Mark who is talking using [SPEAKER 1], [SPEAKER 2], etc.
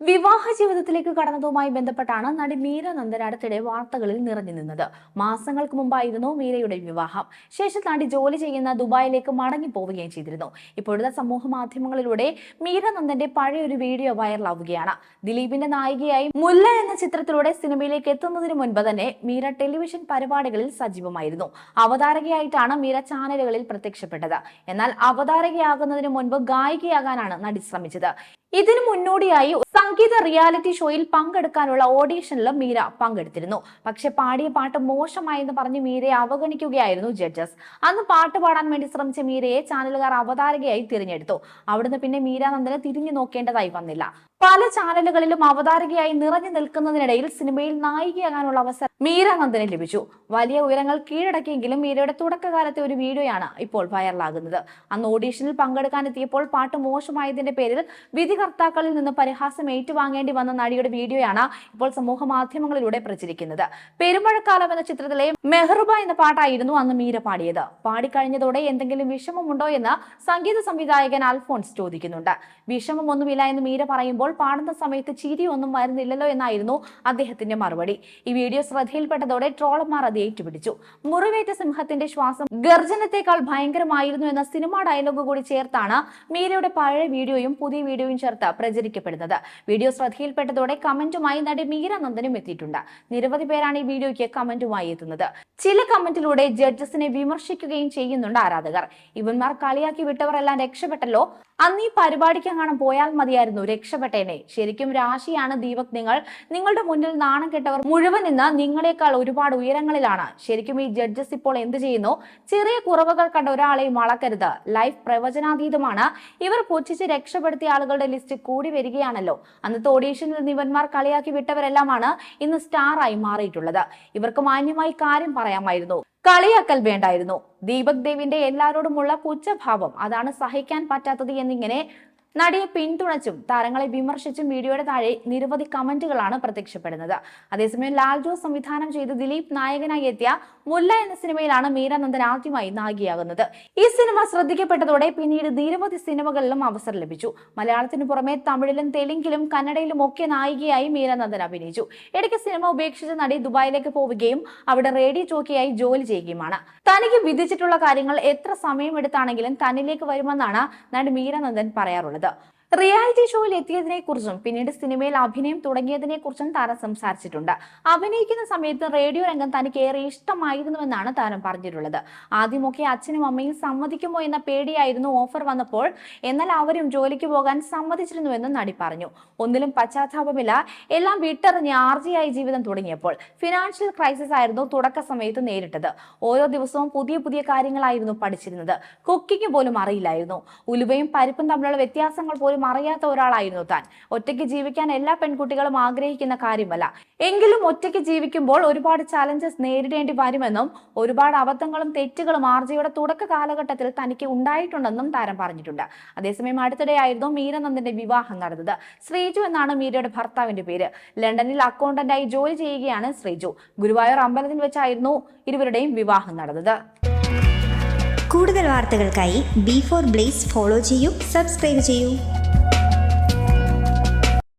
[SPEAKER 1] വിവാഹ ജീവിതത്തിലേക്ക് കടന്നതുമായി ബന്ധപ്പെട്ടാണ് നടി മീര നന്ദൻ അടുത്തിടെ വാർത്തകളിൽ നിറഞ്ഞു നിന്നത്. മാസങ്ങൾക്ക് മുമ്പായിരുന്നു മീരയുടെ വിവാഹം. ശേഷം നടി ജോലി ചെയ്യുന്ന ദുബായിലേക്ക് മടങ്ങി പോവുകയും ചെയ്തിരുന്നു. ഇപ്പോഴത്തെ സമൂഹ മാധ്യമങ്ങളിലൂടെ മീര നന്ദന്റെ പഴയൊരു വീഡിയോ വൈറലാവുകയാണ്. ദിലീപിന്റെ നായികയായി മുല്ല എന്ന ചിത്രത്തിലൂടെ സിനിമയിലേക്ക് എത്തുന്നതിന് മുൻപ് തന്നെ മീര ടെലിവിഷൻ പരിപാടികളിൽ സജീവമായിരുന്നു. അവതാരകയായിട്ടാണ് മീര ചാനലുകളിൽ പ്രത്യക്ഷപ്പെട്ടത്. എന്നാൽ അവതാരകയാകുന്നതിന് മുൻപ് ഗായികയാകാനാണ് നടി ശ്രമിച്ചത്. ഇതിനു മുന്നോടിയായി സംഗീത റിയാലിറ്റി ഷോയിൽ പങ്കെടുക്കാനുള്ള ഓഡീഷനിലും മീര പങ്കെടുത്തിരുന്നു. പക്ഷെ പാടിയ പാട്ട് മോശമായെന്ന് പറഞ്ഞ് മീരയെ അവഗണിക്കുകയായിരുന്നു ജഡ്ജസ്. അന്ന് പാട്ട് പാടാൻ വേണ്ടി ശ്രമിച്ച മീരയെ ചാനലുകാർ അവതാരകയായി തിരഞ്ഞെടുത്തു. അവിടുന്ന് പിന്നെ മീര നന്ദന് തിരിഞ്ഞു നോക്കേണ്ടതായി വന്നില്ല. പല ചാനലുകളിലും അവതാരകയായി നിറഞ്ഞു നിൽക്കുന്നതിനിടയിൽ സിനിമയിൽ നായികയാകാനുള്ള അവസരം മീര നന്ദന് ലഭിച്ചു. വലിയ ഉയരങ്ങൾ കീഴടക്കിയെങ്കിലും മീരയുടെ തുടക്കകാലത്തെ ഒരു വീഡിയോയാണ് ഇപ്പോൾ വൈറലാകുന്നത്. അന്ന് ഓഡീഷനിൽ പങ്കെടുക്കാനെത്തിയപ്പോൾ പാട്ട് മോശമായതിന്റെ പേരിൽ വിധികർത്താക്കളിൽ നിന്ന് പരിഹാസം ഏറ്റുവാങ്ങേണ്ടി വന്ന നടിയുടെ വീഡിയോയാണ് ഇപ്പോൾ സമൂഹ മാധ്യമങ്ങളിലൂടെ പ്രചരിക്കുന്നത്. പെരുമഴക്കാലം എന്ന ചിത്രത്തിലെ മെഹ്റുബ എന്ന പാട്ടായിരുന്നു അന്ന് മീര പാടിയത്. പാടിക്കഴിഞ്ഞതോടെ എന്തെങ്കിലും വിഷമമുണ്ടോ എന്ന് സംഗീത സംവിധായകൻ അൽഫോൺസ് ചോദിക്കുന്നുണ്ട്. വിഷമമൊന്നുമില്ല എന്ന് മീര പറയുമ്പോൾ പാടുന്ന സമയത്ത് ചിരി ഒന്നും വരുന്നില്ലല്ലോ എന്നായിരുന്നു അദ്ദേഹത്തിന്റെ മറുപടി. ഈ വീഡിയോ ശ്രദ്ധയിൽപ്പെട്ടതോടെ ട്രോളന്മാർ അത് ഏറ്റുപിടിച്ചു. മുറിവേറ്റ സിംഹത്തിന്റെ ശ്വാസം ഗർജനത്തെക്കാൾ ഭയങ്കരമായിരുന്നു എന്ന സിനിമാ ഡയലോഗ് കൂടി ചേർത്താണ് മീരയുടെ പഴയ വീഡിയോയും പുതിയ വീഡിയോയും ചേർത്ത് പ്രചരിക്കപ്പെടുന്നത്. വീഡിയോ ശ്രദ്ധയിൽപ്പെട്ടതോടെ കമന്റുമായി നടി മീര നന്ദനും എത്തിയിട്ടുണ്ട്. നിരവധി പേരാണ് ഈ വീഡിയോയ്ക്ക് കമന്റുമായി എത്തുന്നത്. ചില കമന്റിലൂടെ ജഡ്ജസിനെ വിമർശിക്കുകയും ചെയ്യുന്നുണ്ട് ആരാധകർ. ഇവന്മാർ കളിയാക്കി വിട്ടവരെല്ലാം രക്ഷപ്പെട്ടല്ലോ. അന്ന് ഈ പരിപാടിക്ക് കാണാൻ പോയാൽ മതിയായിരുന്നു രക്ഷപ്പെട്ടേനെ ശരിക്കും രാശിയാണ് ദീപക് നിങ്ങൾ. നിങ്ങളുടെ മുന്നിൽ നാണം കെട്ടവർ മുഴുവൻ ഇന്ന് നിങ്ങളെക്കാൾ ഒരുപാട് ഉയരങ്ങളിലാണ്. ശരിക്കും ഈ ജഡ്ജസ് ഇപ്പോൾ എന്ത് ചെയ്യുന്നു? ചെറിയ കുറവുകൾ കണ്ട ഒരാളെ വളക്കരുത് ലൈഫ് പ്രവചനാതീതമാണ്. ഇവർ പുച്ഛിച്ച് രക്ഷപ്പെടുത്തിയ ആളുകളുടെ ലിസ്റ്റ് കൂടി വരികയാണല്ലോ. അന്നത്തെ ഓഡീഷനിൽ നിന്ന് ഇവന്മാർ കളിയാക്കി വിട്ടവരെല്ലാമാണ് ഇന്ന് സ്റ്റാറായി മാറിയിട്ടുള്ളത്. ഇവർക്ക് മാന്യമായി കാര്യം പറയാമായിരുന്നു. കളിയാക്കൽ വേണ്ടായിരുന്നു. ദീപക് ദേവിന്റെ എല്ലാവരോടുമുള്ള പുച്ഛഭാവം അതാണ് സഹിക്കാൻ പറ്റാത്തത് എന്നിങ്ങനെ നടിയെ പിന്തുണച്ചും താരങ്ങളെ വിമർശിച്ചും വീഡിയോയുടെ താഴെ നിരവധി കമന്റുകളാണ് പ്രത്യക്ഷപ്പെടുന്നത്. അതേസമയം ലാൽജോ സംവിധാനം ചെയ്ത് ദിലീപ് നായകനായി എത്തിയ മുല്ല എന്ന സിനിമയിലാണ് മീര നന്ദൻ ആദ്യമായി നായികയാകുന്നത്. ഈ സിനിമ ശ്രദ്ധിക്കപ്പെട്ടതോടെ പിന്നീട് നിരവധി സിനിമകളിലും അവസരം ലഭിച്ചു. മലയാളത്തിന് പുറമെ തമിഴിലും തെലുങ്കിലും കന്നഡയിലും ഒക്കെ നായികയായി മീര നന്ദൻ അഭിനയിച്ചു. ഇടയ്ക്ക് സിനിമ ഉപേക്ഷിച്ച നടി ദുബായിലേക്ക് പോവുകയും അവിടെ റേഡിയോ ചോക്കിയായി ജോലി ചെയ്യുകയുമാണ്. തനിക്ക് വിധിച്ചിട്ടുള്ള കാര്യങ്ങൾ എത്ര സമയമെടുത്താണെങ്കിലും തന്നിലേക്ക് വരുമെന്നാണ് നടി മീര നന്ദൻ പറയാറുള്ളത് റിയാലിറ്റി ഷോയിൽ എത്തിയതിനെ കുറിച്ചും പിന്നീട് സിനിമയിൽ അഭിനയം തുടങ്ങിയതിനെ കുറിച്ചും താരം സംസാരിച്ചിട്ടുണ്ട്. അഭിനയിക്കുന്ന സമയത്ത് റേഡിയോ രംഗം തനിക്ക് ഏറെ ഇഷ്ടമായിരുന്നുവെന്നാണ് താരം പറഞ്ഞിട്ടുള്ളത്. ആദ്യമൊക്കെ അച്ഛനും അമ്മയും സമ്മതിക്കുമോ എന്ന പേടിയായിരുന്നു ഓഫർ വന്നപ്പോൾ എന്നാൽ അവരും ജോലിക്ക് പോകാൻ സമ്മതിച്ചിരുന്നുവെന്നും നടി പറഞ്ഞു. ഒന്നിലും പശ്ചാത്താപമില്ല എല്ലാം വിട്ടെറിഞ്ഞ് ആർജിയായി ജീവിതം തുടങ്ങിയപ്പോൾ ഫിനാൻഷ്യൽ ക്രൈസിസ് ആയിരുന്നു തുടക്ക സമയത്ത് നേരിട്ടത്. ഓരോ ദിവസവും പുതിയ പുതിയ കാര്യങ്ങളായിരുന്നു പഠിച്ചിരുന്നത്. കുക്കിംഗ് പോലും അറിയില്ലായിരുന്നു. ഉലുവയും പരിപ്പും തമ്മിലുള്ള വ്യത്യാസങ്ങൾ പോലും അറിയാത്ത ഒരാളായിരുന്നു താൻ. ഒറ്റയ്ക്ക് ജീവിക്കാൻ എല്ലാ പെൺകുട്ടികളും ആഗ്രഹിക്കുന്ന കാര്യമല്ല. എങ്കിലും ഒറ്റയ്ക്ക് ജീവിക്കുമ്പോൾ ഒരുപാട് ചലഞ്ചസ് നേരിടേണ്ടി വരുമെന്നും ഒരുപാട് അബദ്ധങ്ങളും തെറ്റുകളും ആർജിയുടെ തുടക്ക കാലഘട്ടത്തിൽ തനിക്ക് ഉണ്ടായിട്ടുണ്ടെന്നും താരം പറഞ്ഞിട്ടുണ്ട്. അതേസമയം അടുത്തിടെയായിരുന്നു മീരനന്ദന്റെ വിവാഹം നടന്നത്. ശ്രീജു എന്നാണ് മീരയുടെ ഭർത്താവിന്റെ പേര്. ലണ്ടനിൽ അക്കൗണ്ടന്റായി ജോലി ചെയ്യുകയാണ് ശ്രീജു. ഗുരുവായൂർ അമ്പലത്തിൽ വെച്ചായിരുന്നു ഇരുവരുടെയും വിവാഹം നടന്നത്.
[SPEAKER 2] കൂടുതൽ വാർത്തകൾക്കായി ബി ഫോർ ബ്ലേസ് ഫോളോ ചെയ്യൂ സബ്സ്ക്രൈബ് ചെയ്യൂ.